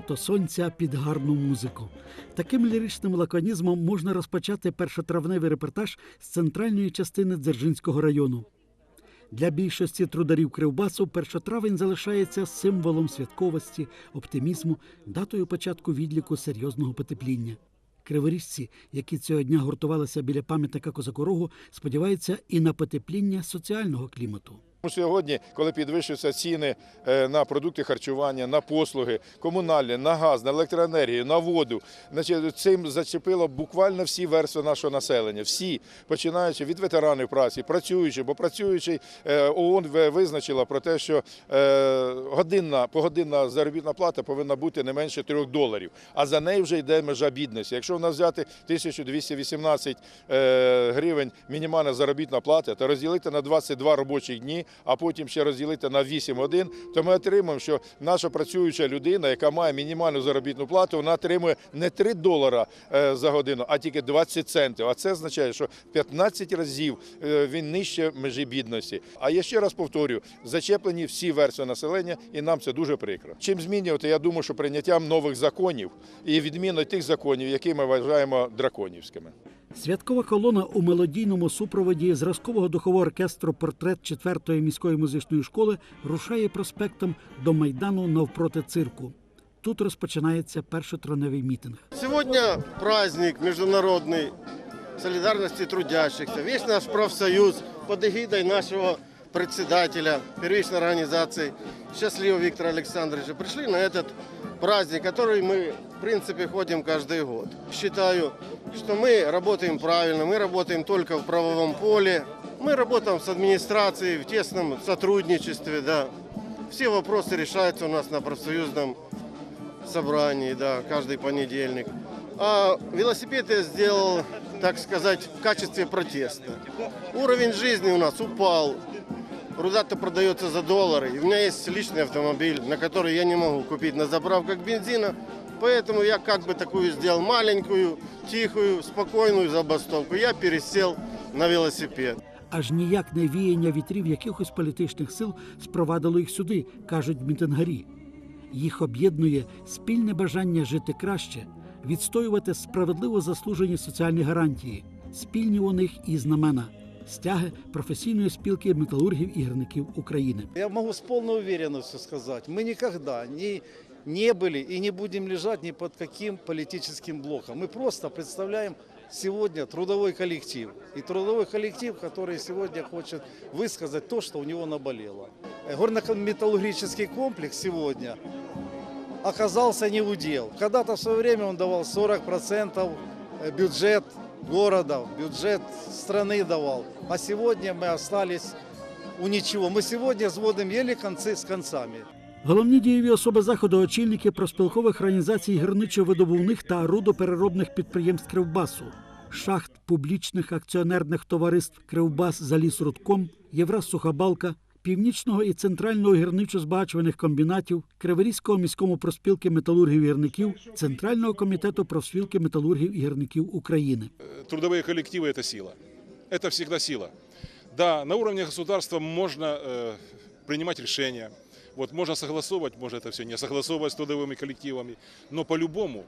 свято сонця під гарну музику. Таким ліричним лаконізмом можна розпочати першотравневий репортаж з центральної частини Дзержинського району. Для більшості трударів Кривбасу першотравень залишається символом святковості, оптимізму, датою початку відліку серйозного потепління. Криворіжці, які цього дня гуртувалися біля пам'ятника Козакорогу, сподіваються і на потепління соціального клімату. Сьогодні, коли підвищуються ціни е, на продукти харчування, на послуги, комунальні, на газ, на електроенергію, на воду, значить, цим зачепило буквально всі верстви нашого населення. Всі, починаючи від ветеранів праці, працюючи, бо працюючий е, ООН визначила про те, що е, годинна, погодинна заробітна плата повинна бути не менше 3 доларів, а за нею вже йде межа бідності. Якщо в нас взяти 1218 е, гривень мінімальна заробітна плата, то розділити на 22 робочі дні, а потім ще розділити на 8 годин, то ми отримаємо, що наша працююча людина, яка має мінімальну заробітну плату, вона отримує не 3 долара е, за годину, а тільки 20 центів. А це означає, що 15 разів е, він нижче межі бідності. А я ще раз повторюю, зачеплені всі верстви населення, і нам це дуже прикро. Чим змінювати? Я думаю, що прийняттям нових законів і відміною тих законів, які ми вважаємо драконівськими. Святкова колона у мелодійному супроводі зразкового духового оркестру портрет 4-ї міської музичної школи рушає проспектом до майдану навпроти цирку. Тут розпочинається першотравневий мітинг. Сьогодні праздник міжнародний солідарності трудящихся. Весь наш профсоюз під егідою нашего председателя первичной организации Счастливого Виктора Александровича пришли на этот праздник, который мы, в принципе, ходим каждый год. Считаю, что мы работаем правильно, мы работаем только в правовом поле, мы работаем с администрацией в тесном сотрудничестве, да. Все вопросы решаются у нас на профсоюзном собрании, да, каждый понедельник. А велосипед я сделал, так сказать, в качестве протеста. Уровень жизни у нас упал. Руда-то продается за доллары. И у меня есть личный автомобиль, на который я не могу купить на заправках бензина. Поэтому я как бы такую сделал маленькую, тихую, спокойную забастовку. Я пересел на велосипед. Аж ніяк не віяння вітрів якихось політичних сил спровадило їх сюди, кажуть мітингарі. Їх об'єднує спільне бажання жити краще, відстоювати справедливо заслужені соціальні гарантії, спільні у них і знамена, стяги професійної спілки металургів і гірників України. Я могу с полной уверенностью сказать, мы никогда не, не были и не будем лежать ни под каким политическим блоком. Мы просто представляем сегодня трудовой коллектив. И трудовой коллектив, который сегодня хочет высказать то, что у него наболело. Э, Горно-металлургический комплекс сегодня оказался не в удел. Когда-то в свое время он давал 40% бюджет города, бюджет страны давал. А сегодня мы остались у ничего. Мы сегодня сводим еле концы с концами. Головні дієві особи заходу очільники проспілкових організацій гірничо-видобувних та рудопереробних підприємств Кривбасу, шахт публічних акціонерних товариств Кривбас Залісрудком, Євросухабалка, Північного і центрального гірничо-збагачувальних комбінатів, Криворізького міському проспілки металургів і гірників, Центрального комітету профспілки металургів і гірників України. трудовые коллективы – это сила. Это всегда сила. Да, на уровне государства можно э, принимать решения, вот, можно согласовывать, можно это все не согласовывать с трудовыми коллективами, но по-любому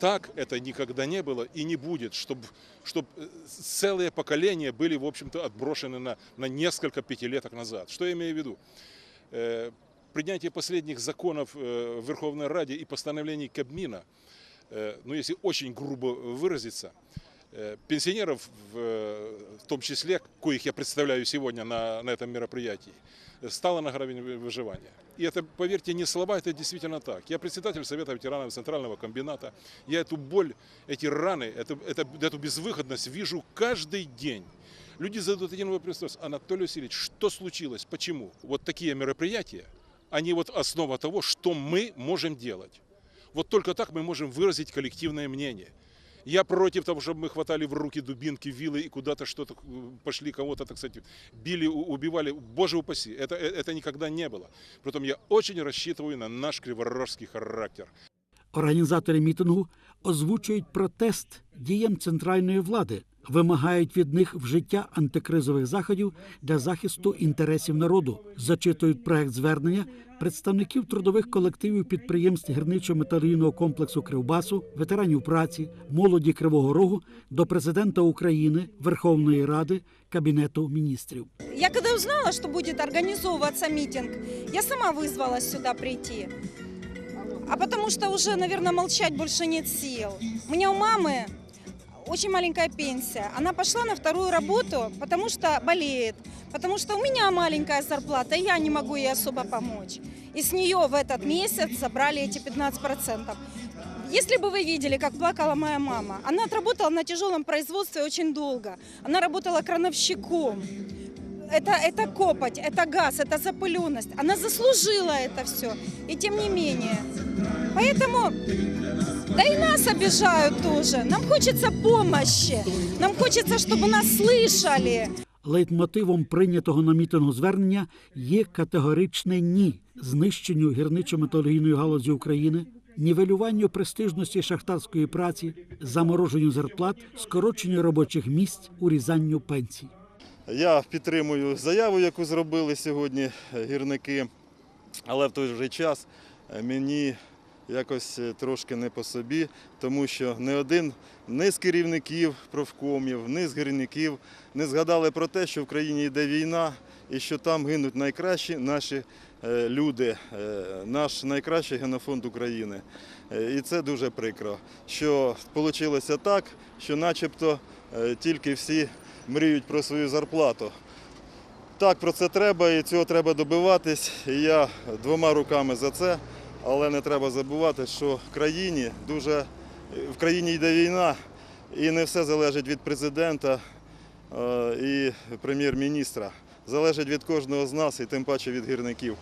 так это никогда не было и не будет, чтобы чтоб э, целые поколения были, в общем-то, отброшены на, на несколько пятилеток назад. Что я имею в виду? Э, принятие последних законов э, в Верховной Раде и постановлений Кабмина, э, ну, если очень грубо выразиться, пенсионеров, в, э, в том числе, коих я представляю сегодня на, на этом мероприятии, э, стало на вы- выживания. И это, поверьте, не слова, это действительно так. Я председатель Совета ветеранов Центрального комбината. Я эту боль, эти раны, эту, это- эту безвыходность вижу каждый день. Люди задают один вопрос, Анатолий Васильевич, что случилось, почему? Вот такие мероприятия, они вот основа того, что мы можем делать. Вот только так мы можем выразить коллективное мнение. Я против того, чтобы мы хватали в руки дубинки, вилы и куда-то что-то э, пошли, кого-то, так сказать, били, у- убивали. Боже упаси, это, э, это никогда не было. Притом я очень рассчитываю на наш криворожский характер. Організатори мітингу озвучують протест діям центральної влади, вимагають від них вжиття антикризових заходів для захисту інтересів народу. Зачитують проект звернення представників трудових колективів підприємств гірничо-металургійного комплексу Кривбасу, ветеранів праці, молоді Кривого Рогу до президента України, Верховної Ради, Кабінету міністрів. Я когда узнала, что будет организовываться митинг, я сама вызвалась сюда прийти. А потому что уже, наверное, молчать больше нет сил. У меня у мамы очень маленькая пенсия. Она пошла на вторую работу, потому что болеет. Потому что у меня маленькая зарплата, и я не могу ей особо помочь. И с нее в этот месяц забрали эти 15%. Если бы вы видели, как плакала моя мама, она отработала на тяжелом производстве очень долго. Она работала крановщиком. Это, это копоть, это газ, это запыленность. Она заслужила это все. И тем не менее. Поэтому, да и нас обижают тоже. Нам хочется помощи. Нам хочется, чтобы нас слышали. Лейтмотивом прийнятого на мітингу звернення є категоричне ні знищенню гірничо-металургійної галузі України, нівелюванню престижності шахтарської праці, замороженню зарплат, скороченню робочих місць, урізанню пенсій. Я підтримую заяву, яку зробили сьогодні е, гірники, але в той же час е, мені якось е, трошки не по собі, тому що не один ні з керівників профкомів, ні з гірників не згадали про те, що в країні йде війна і що там гинуть найкращі наші люди, наш найкращий генофонд України. І це дуже прикро, що вийшло так, що начебто тільки всі мріють про свою зарплату. Так, про це треба і цього треба добиватись. І я двома руками за це, але не треба забувати, що в країні дуже в країні йде війна, і не все залежить від президента е, і прем'єр-міністра. Залежить від кожного з нас і тим паче від гірників.